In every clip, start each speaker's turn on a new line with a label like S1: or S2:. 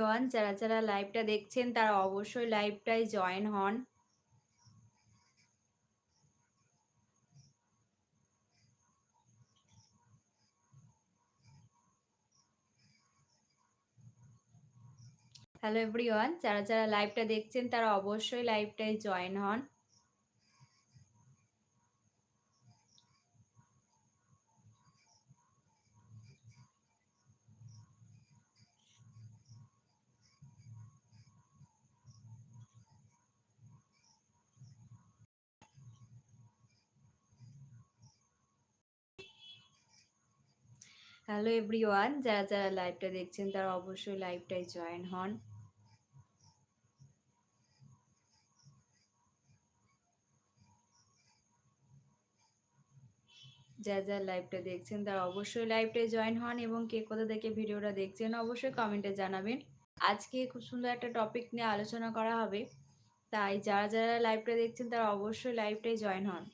S1: One যারা যারা লাইভটা দেখছেন, তারা অবশ্যই লাইভটায় জয়েন হন। হ্যালো এভরিওয়ান যারা যারা লাইভটা দেখছেন, তারা অবশ্যই লাইভটায় জয়েন হন। হ্যালো এভরিওয়ান যারা যারা লাইভটা দেখছেন, তারা অবশ্যই লাইভটায় জয়েন হন। যা যা লাইভটা দেখছেন, তারা অবশ্যই লাইভটায় জয়েন হন এবং কে কোথা থেকে ভিডিওটা দেখছেন, অবশ্যই কমেন্টে জানাবেন। আজকে খুব সুন্দর একটা টপিক নিয়ে আলোচনা করা হবে। তাই যারা যারা লাইভটা দেখছেন, তারা অবশ্যই লাইভটায় জয়েন হন।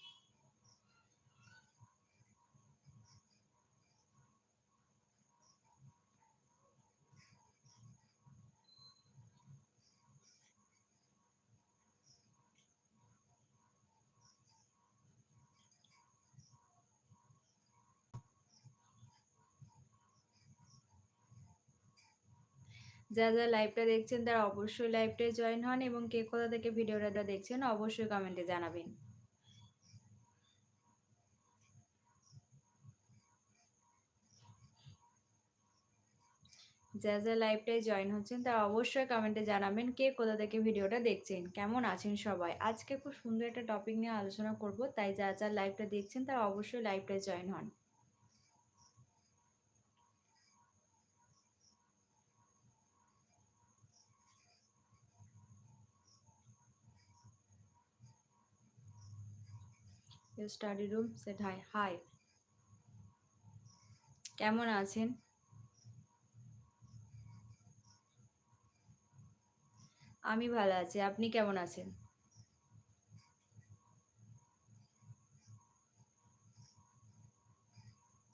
S1: যা যা লাইভটা দেখছেন তারা অবশ্যই লাইভটায় জয়েন হন এবং কে কোথা থেকে ভিডিওটা দেখছেন অবশ্যই কমেন্টে জানাবেন। যা যা লাইভটায় জয়েন হচ্ছেন তারা অবশ্যই কমেন্টে জানাবেন কে কোথা থেকে ভিডিওটা দেখছেন, কেমন আছেন সবাই? আজকে খুব সুন্দর একটা টপিক নিয়ে আলোচনা করব, তাই যা যা লাইভটা দেখছেন তারা অবশ্যই লাইভটায় জয়েন হন। Study room set hi hi কেমন আছেন? আমি ভালো আছি, আপনি কেমন আছেন?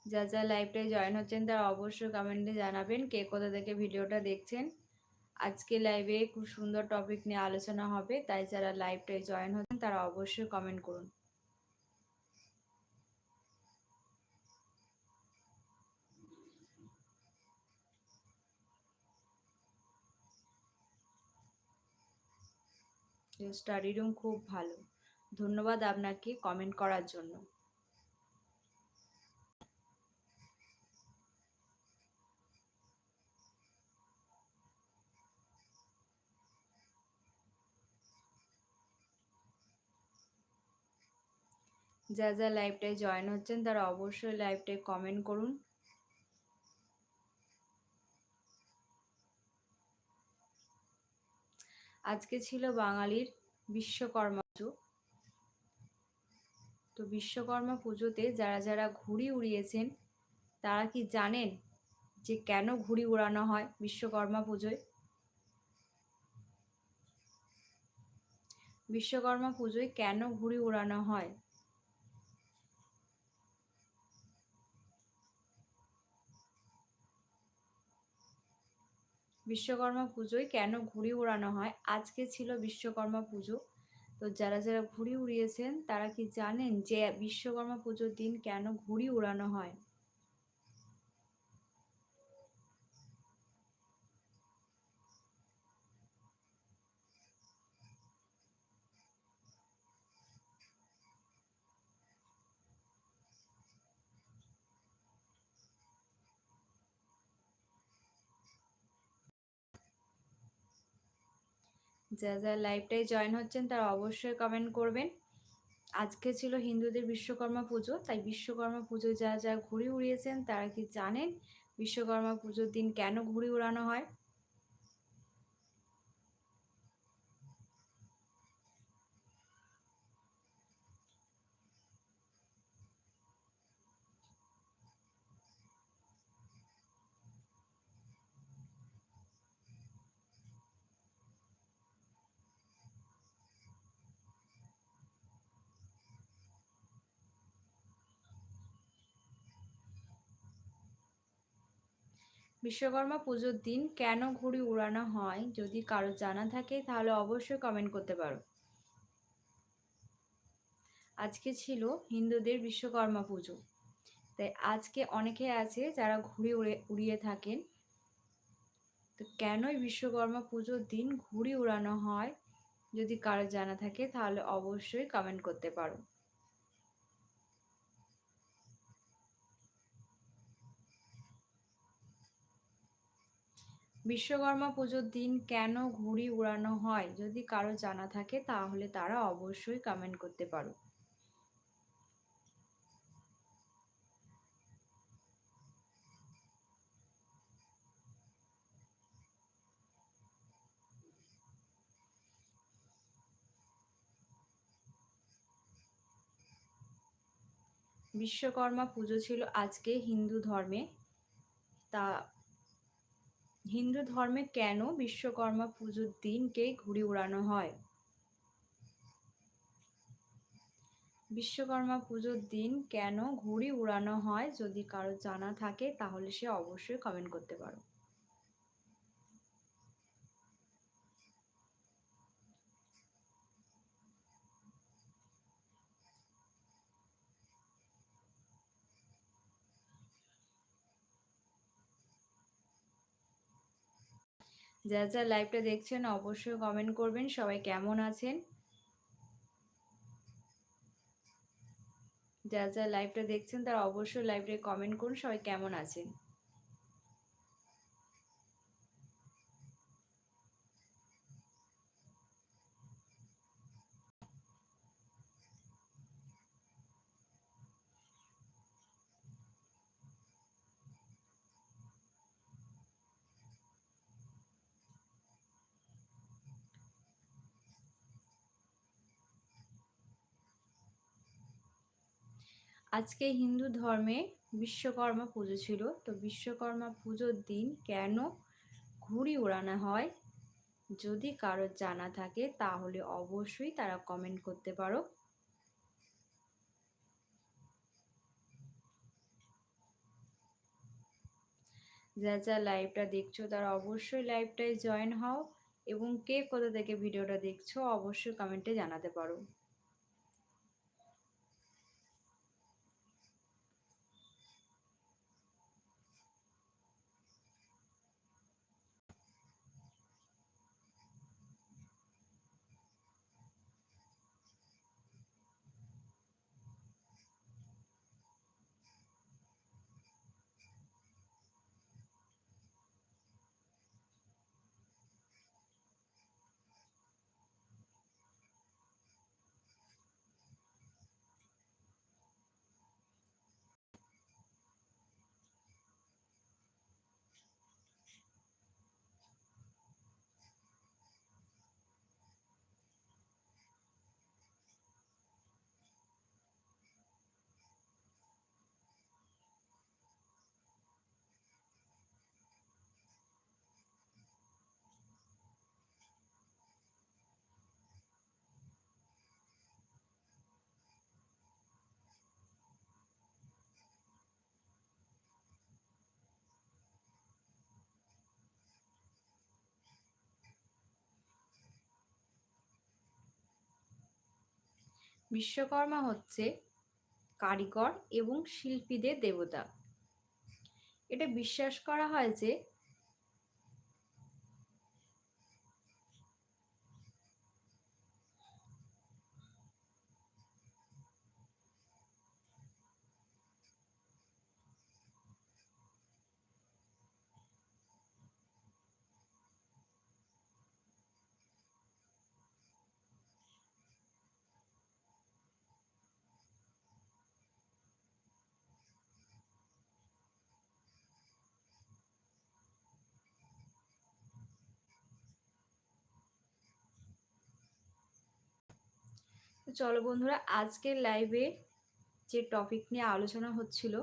S1: যা যা লাইভটায় জয়েন হচ্ছেন তারা অবশ্যই কমেন্টে জানাবেন, কে কোথা থেকে ভিডিওটা দেখছেন। আজকে লাইভে খুব সুন্দর টপিক নিয়ে আলোচনা হবে, তাই যারা লাইভটায় জয়েন হচ্ছেন, তারা অবশ্যই কমেন্ট করুন। স্টাডি রুম খুব ভালো। ধন্যবাদ আপনাকে কমেন্ট করার জন্য। যা যা লাইভটায় জয়েন হচ্ছেন তারা অবশ্যই লাইভটায় কমেন্ট করুন। আজকে ছিল বাঙালির বিশ্বকর্মা পুজো। তো বিশ্বকর্মা পুজোতে যারা যারা ঘুড়ি উড়িয়েছেন, তারা কি জানেন যে কেন ঘুড়ি উড়ানো হয় বিশ্বকর্মা পুজোয়? বিশ্বকর্মা পুজোয় কেন ঘুড়ি উড়ানো হয়? বিশ্বকর্মা পুজোয় কেন ঘুড়ি উড়ানো হয়? আজকে ছিল বিশ্বকর্মা পুজো। তো যারা যারা ঘুড়ি উড়িয়েছেন, তারা কি জানেন যে বিশ্বকর্মা পুজোর দিন কেন ঘুড়ি উড়ানো হয়? যা যা লাইভটাই জয়েন হচ্ছেন, তারা অবশ্যই কমেন্ট করবেন। আজকে ছিল হিন্দুদের বিশ্বকর্মা পুজো, তাই বিশ্বকর্মা পুজো যা যা ঘুড়ি উড়িয়েছেন, তারা কি জানেন বিশ্বকর্মা পুজোর দিন কেন ঘুড়ি উড়ানো হয়? বিশ্বকর্মা পুজোর দিন কেন ঘুড়ি উড়ানো হয় যদি কারও জানা থাকে তাহলে অবশ্যই কমেন্ট করতে পারো। আজকে ছিল হিন্দুদের বিশ্বকর্মা পুজো। তাই আজকে অনেকে আছে যারা ঘুড়ি উড়ে, উড়িয়ে থাকেন। তো কেনই বিশ্বকর্মা পুজোর দিন ঘুড়ি উড়ানো হয় যদি কারও জানা থাকে তাহলে অবশ্যই কমেন্ট করতে পারো। বিশ্বকর্মা পুজোর দিন কেন ঘুড়ি উড়ানো হয় যদি কারও জানা থাকে, তাহলে তারা অবশ্যই কমেন্ট করতে পারো। বিশ্বকর্মা পুজো ছিল আজকে হিন্দু ধর্মে। তা হিন্দু ধর্মে কেন বিশ্বকর্মা পুজোর দিনকে ঘুড়ি উড়ানো হয়? বিশ্বকর্মা পুজোর দিন কেন ঘুড়ি উড়ানো হয় যদি কারও জানা থাকে তাহলে সে অবশ্যই কমেন্ট করতে পারো। যা যা লাইভটা দেখছেন অবশ্যই কমেন্ট করবেন। সবাই কেমন আছেন? যা যা লাইভটা দেখছেন তারা অবশ্যই লাইভটা কমেন্ট করুন। সবাই কেমন আছেন? আজকে হিন্দু ধর্মে বিশ্বকর্মা পুজো ছিল। তো বিশ্বকর্মা পুজোর দিন কেন ঘুড়ি ওড়ানো হয় যদি কারও জানা থাকে তাহলে অবশ্যই তারা কমেন্ট করতে পারো। যা যা লাইভটা দেখছ তারা অবশ্যই লাইভটায় জয়েন হও এবং কে কোথা থেকে ভিডিওটা দেখছ অবশ্যই কমেন্টে জানাতে পারো। বিশ্বকর্মা হচ্ছে কারিগর এবং শিল্পীদের দেবতা। এটা বিশ্বাস করা হয় যে তো চলো বন্ধুরা, আজকের লাইভে যে টপিক নিয়ে আলোচনা হচ্ছিল,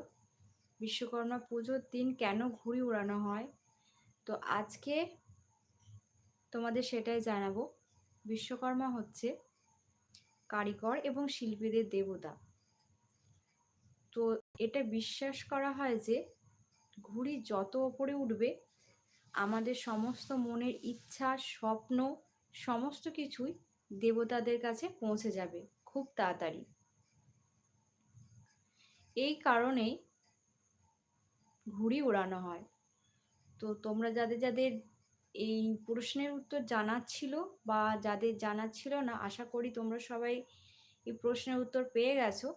S1: বিশ্বকর্মা পুজোর দিন কেন ঘুড়ি উড়ানো হয়, তো আজকে তোমাদের সেটাই জানাব। বিশ্বকর্মা হচ্ছে কারিগর এবং শিল্পীদের দেবতা। তো এটা বিশ্বাস করা হয় যে ঘুড়ি যত ওপরে উঠবে, আমাদের সমস্ত মনের ইচ্ছা, স্বপ্ন, সমস্ত কিছুই দেবতাদের কাছে পৌঁছে যাবে খুব তাড়াতাড়ি। এই কারণেই ঘুড়ি ওড়ানো হয়। তো তোমরা যাদের যাদের এই প্রশ্নের উত্তর জানার ছিল বা যাদের জানার ছিল না, আশা করি তোমরা সবাই এই প্রশ্নের উত্তর পেয়ে গেছো।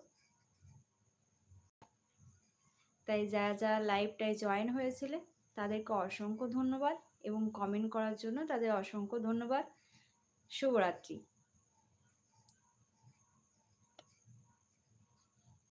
S1: তাই যারা যারা লাইভটায় জয়েন হয়েছিলে, তাদেরকে অসংখ্য ধন্যবাদ এবং কমেন্ট করার জন্য তাদের অসংখ্য ধন্যবাদ। শুভরাত্রি।